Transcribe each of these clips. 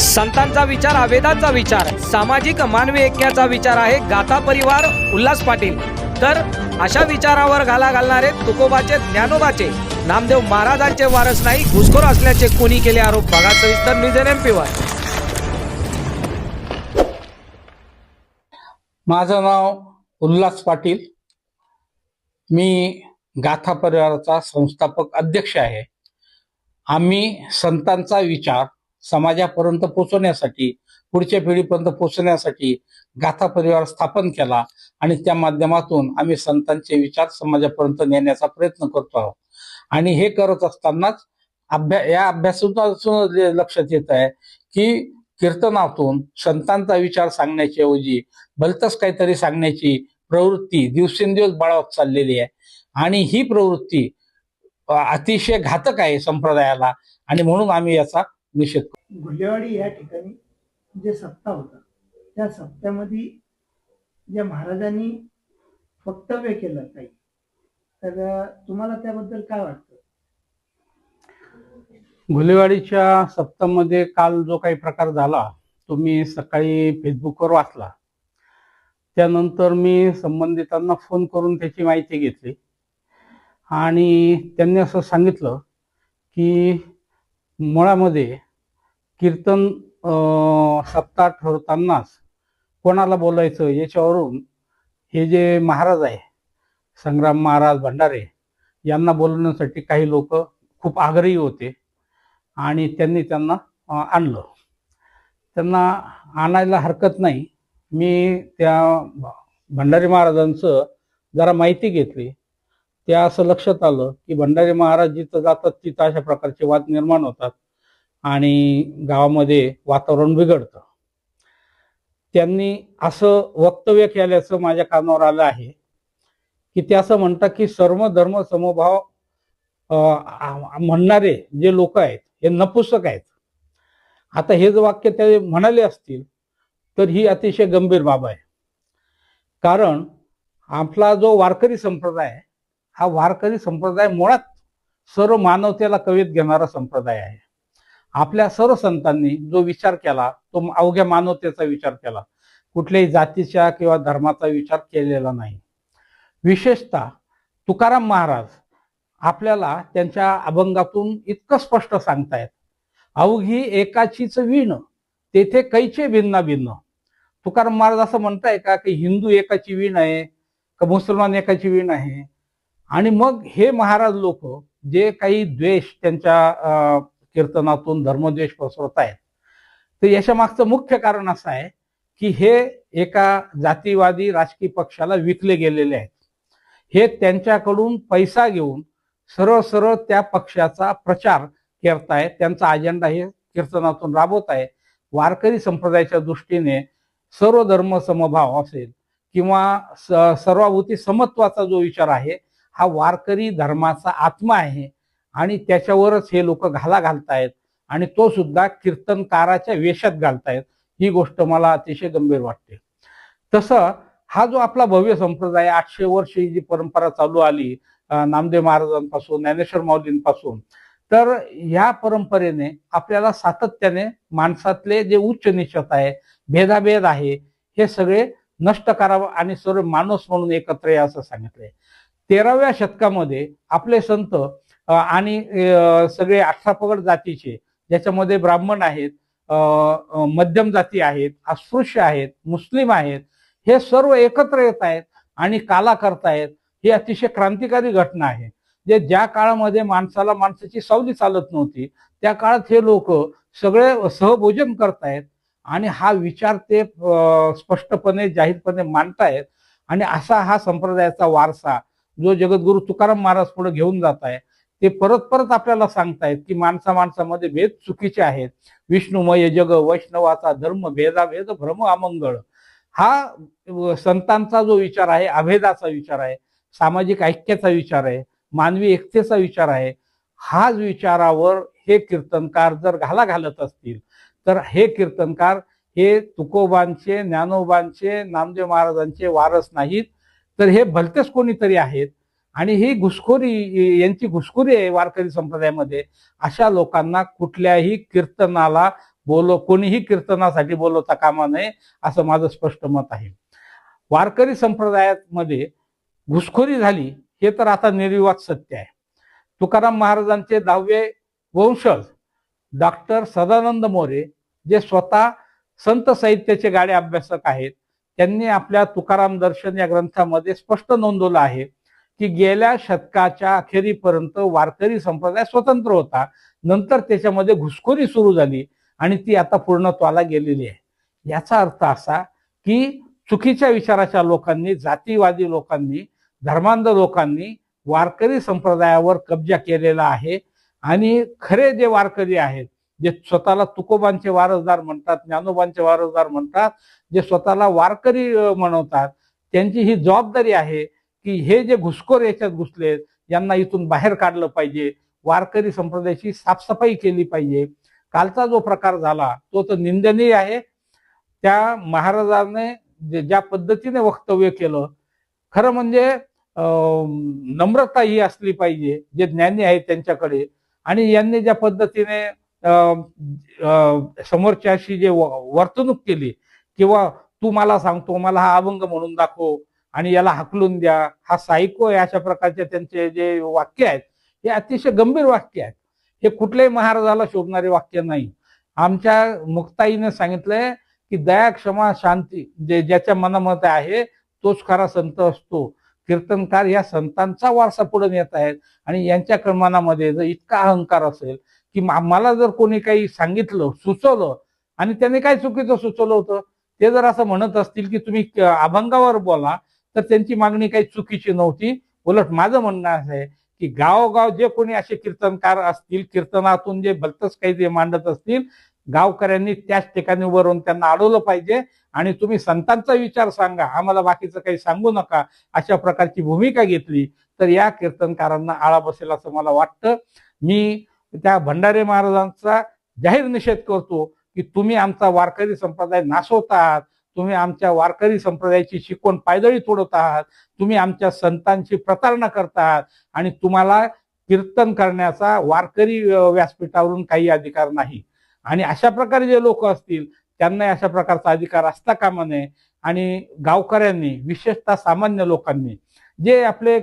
संतांचा विचार आवेदांचा विचार सामाजिक मानवी ऐक्याचा विचार आहे गाथा परिवार उल्हास पाटील. तर अशा विचारावर घाला घालणारे तुकोबाचे ज्ञानोबाचे नामदेव महाराजांचे वारस नाही घुसखोर असल्याचे कोणी केले आरोप? बघा सविस्तर न्यूज एमपीवर माझं नाव उल्हास पाटील. मी गाथा परिवाराचा संस्थापक अध्यक्ष आहे. आम्ही संतांचा विचार समाजापर्यंत पोचवण्यासाठी पुढच्या पिढीपर्यंत पोचवण्यासाठी गाथा परिवार स्थापन केला आणि त्या माध्यमातून आम्ही संतांचे विचार समाजापर्यंत नेण्याचा प्रयत्न करतो आहोत. आणि हे करत असतानाच अभ्या या अभ्यासातून लक्षात येत आहे की कीर्तनातून संतांचा विचार सांगण्याच्या ऐवजी भलतच काहीतरी सांगण्याची प्रवृत्ती दिवसेंदिवस बाळवत चाललेली आहे. आणि ही प्रवृत्ती अतिशय घातक आहे संप्रदायाला आणि म्हणून आम्ही याचा निषेध. गुल्हेवाडी या ठिकाणी जे सप्ताह होता त्या सप्त्यामध्ये ज्या महाराजांनी वक्तव्य केलं काही तर तुम्हाला त्याबद्दल काय वाटतं? घुलेवाडीच्या सप्तामध्ये काल जो काही प्रकार झाला तो मी सकाळी फेसबुकवर वाचला. त्यानंतर मी संबंधितांना फोन करून त्याची माहिती घेतली. आणि त्यांनी असं सांगितलं की मुळामध्ये कीर्तन सप्ताह ठरवतानाच कोणाला बोलायचं याच्यावरून हे जे महाराज आहे संग्राम महाराज भंडारे यांना बोलवण्यासाठी काही लोक खूप आग्रही होते आणि त्यांनी त्यांना आणलं. त्यांना आणायला हरकत नाही. मी त्या भ- भंडारी महाराजांचं जरा माहिती घेतली. त्या असं लक्षात आलं की भंडारी महाराज जिथं जातात तिथं अशा प्रकारचे वाद निर्माण होतात आणि गावामध्ये वातावरण बिघडतं. त्यांनी असं वक्तव्य केल्याचं माझ्या कानावर आलं आहे की ते असं म्हणतात की सर्व धर्म समभाव अं, म्हणणारे जे लोक आहेत हे नपुसक आहेत. आता हे जर वाक्य ते म्हणाले असतील तर ही अतिशय गंभीर बाब आहे. कारण आपला जो वारकरी संप्रदाय आहे हा वारकरी संप्रदाय मुळात सर्व मानवतेला कवीत घेणारा संप्रदाय आहे. आपल्या सर्व संतांनी जो विचार केला तो अवघ्या मानवतेचा विचार केला. कुठल्याही जातीच्या किंवा धर्माचा विचार केलेला नाही. विशेषतः तुकाराम महाराज आपल्याला त्यांच्या अभंगातून इतकं स्पष्ट सांगतायत. अवघी एकाचीच वीण तेथे कैचे भिन्न भिन्न. तुकाराम महाराज असं म्हणताय का की हिंदू एकाची वीण आहे का मुसलमान एकाची वीण आहे? आणि मग हे महाराज लोक जे काही द्वेष त्यांच्या अं, कीर्तनातून धर्मद्वेष पसरत आहेत तर याच्या मागचं मुख्य कारण असं आहे की हे एका जातीवादी राजकीय पक्षाला विकले गेलेले आहेत. हे त्यांच्याकडून पैसा घेऊन सरळ सरळ त्या पक्षाचा प्रचार करतायत त्यांचा अजेंडा हे कीर्तनातून राबवत आहे. वारकरी संप्रदायाच्या दृष्टीने सर्व धर्म समभाव असेल किंवा स- सर्वाभूती समत्वाचा जो विचार आहे हा वारकरी धर्माचा आत्मा आहे आणि त्याच्यावरच हे लोक घाला घालतायत आणि तो सुद्धा कीर्तनकाराच्या वेशात घालतायत. ही गोष्ट मला अतिशय गंभीर वाटते. तसं हा जो आपला भव्य संप्रदाय आठशे वर्ष ही जी परंपरा चालू आली नामदेव महाराजांपासून ज्ञानेश्वर माऊलींपासून तर ह्या परंपरेने आपल्याला सातत्याने माणसातले जे उच्च निश्चित आहे भेदाभेद आहे हे सगळे नष्ट करावं आणि सर्व माणूस म्हणून एकत्र या असं सांगितलंय. तेराव्या शतकामध्ये आपले संत आणि सगळे अठरा जातीचे ज्याच्यामध्ये ब्राह्मण आहेत मध्यम जाती आहेत अस्पृश्य आहेत मुस्लिम आहेत हे सर्व एकत्र येत आहेत आणि काला करतायत ही अतिशय क्रांतिकारी घटना आहे. जे ज्या काळामध्ये माणसाला माणसाची सावली चालत नव्हती त्या काळात हे लोक सगळे सहभोजन करतायत आणि हा विचार ते स्पष्टपणे जाहीरपणे मांडतायत आणि असा हा संप्रदायाचा वारसा जो जगद्गुरु तुकाराम महाराज पुढे घेऊन जात आहे ते परत परत आपल्याला सांगतायत की माणसा माणसामध्ये भेद चुकीचे आहेत. विष्णुमय जग वैष्णवाचा धर्म भेदाभेद भ्रम अमंगळ. हा संतांचा जो विचार आहे अभेदाचा विचार आहे सामाजिक ऐक्याचा विचार आहे मानवी एकतेचा विचार आहे हाच विचारावर हे कीर्तनकार जर घाला घालत असतील तर हे कीर्तनकार हे तुकोबांचे ज्ञानोबांचे नामदेव महाराजांचे वारस नाहीत. तर हे भलतेच कोणीतरी आहेत. आणि ही घुसखोरी यांची घुसखोरी आहे वारकरी संप्रदायामध्ये. अशा लोकांना कुठल्याही कीर्तनाला बोलो कोणीही कीर्तनासाठी बोलवता कामा नये असं माझं स्पष्ट मत आहे. वारकरी संप्रदायामध्ये घुसखोरी झाली हे तर आता निर्विवाद सत्य आहे. तुकाराम महाराजांचे दहावे वंशज डॉक्टर सदानंद मोरे जे स्वतः संत साहित्याचे गाडे अभ्यासक आहेत त्यांनी आपल्या तुकाराम दर्शन या ग्रंथामध्ये स्पष्ट नोंदवलं आहे की गेल्या शतकाच्या अखेरीपर्यंत वारकरी संप्रदाय स्वतंत्र होता. नंतर त्याच्यामध्ये घुसखोरी सुरू झाली आणि ती आता पूर्णत्वाला गेलेली आहे. याचा अर्थ असा की चुकीच्या विचाराच्या लोकांनी जातीवादी लोकांनी धर्मांध लोकांनी वारकरी संप्रदायावर कब्जा केलेला आहे. आणि खरे जे वारकरी आहेत जे स्वतःला तुकोबांचे वारसदार म्हणतात ज्ञानोबांचे वारसदार म्हणतात जे स्वतःला वारकरी म्हणवतात त्यांची ही जबाबदारी आहे की हे जे घुसखोर याच्यात घुसलेत यांना इथून बाहेर काढलं पाहिजे. वारकरी संप्रदायाची साफसफाई केली पाहिजे. कालचा जो प्रकार झाला तो तर निंदनीय आहे. त्या महाराजाने ज्या पद्धतीने वक्तव्य केलं खरं म्हणजे अं, नम्रता ही असली पाहिजे जे ज्ञानी आहेत त्यांच्याकडे. आणि यांनी ज्या पद्धतीने समोरच्याशी जे वर्तणूक केली किंवा तू मला सांगतो मला हा अभंग म्हणून दाखव आणि याला हाकलून द्या हा सायको आहे अशा प्रकारचे त्यांचे जे वाक्य आहेत हे अतिशय गंभीर वाक्य आहेत. हे कुठल्याही महाराजाला शोभणारे वाक्य नाही. आमच्या मुक्ताईने सांगितलंय की दया क्षमा शांती जे ज्याच्या मनामध्ये आहे तोच खरा संत असतो. कीर्तनकार या संतांचा वारसा पुढे नेत आहेत आणि यांच्या मनामध्ये जर इतका अहंकार असेल की मला जर कोणी काही सांगितलं सुचवलं आणि त्याने काय चुकीचं सुचवलं होतं? ते जर असं म्हणत असतील की तुम्ही अभंगावर बोला तर त्यांची मागणी काही चुकीची नव्हती. उलट माझं म्हणणं असं आहे की गावोगाव जे कोणी असे कीर्तनकार असतील कीर्तनातून जे भलतच काही जे मांडत असतील गावकऱ्यांनी त्याच ठिकाणी उभं त्यांना अडवलं पाहिजे. आणि तुम्ही संतांचा विचार सांगा आम्हाला बाकीचं काही सांगू नका अशा प्रकारची भूमिका घेतली तर या कीर्तनकारांना आळा बसेल असं मला वाटतं. मी त्या भंडारे महाराजांचा जाहीर निषेध करतो की तुम्ही आमचा वारकरी संप्रदाय नासवत आहात तुम्ही आमच्या वारकरी संप्रदायाची शिकवण पायदळी तोडत आहात तुम्ही आमच्या संतांची प्रतारणा करतात आहात आणि तुम्हाला कीर्तन करण्याचा वारकरी व्यासपीठावरून काही अधिकार नाही. आणि अशा प्रकारे जे लोक असतील त्यांना अशा प्रकारचा अधिकार असता कामा नये. आणि गावकऱ्यांनी विशेषतः सामान्य लोकांनी जे आपले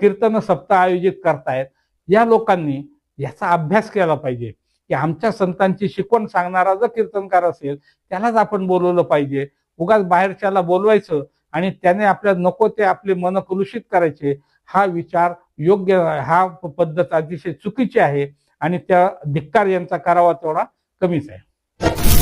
कीर्तन सप्ताह आयोजित करतायत या लोकांनी याचा अभ्यास केला पाहिजे. की आमच्या संतांची शिकवण सांगणारा जर कीर्तनकार असेल त्यालाच आपण बोलवलं पाहिजे. उगाच बाहेरच्याला बोलवायचं आणि त्याने आपल्या नको ते आपले मन कलुषित करायचे हा विचार योग्य हा पद्धत अतिशय चुकीची आहे आणि त्या धिक्कार यांचा करावा तेवढा कमीच आहे.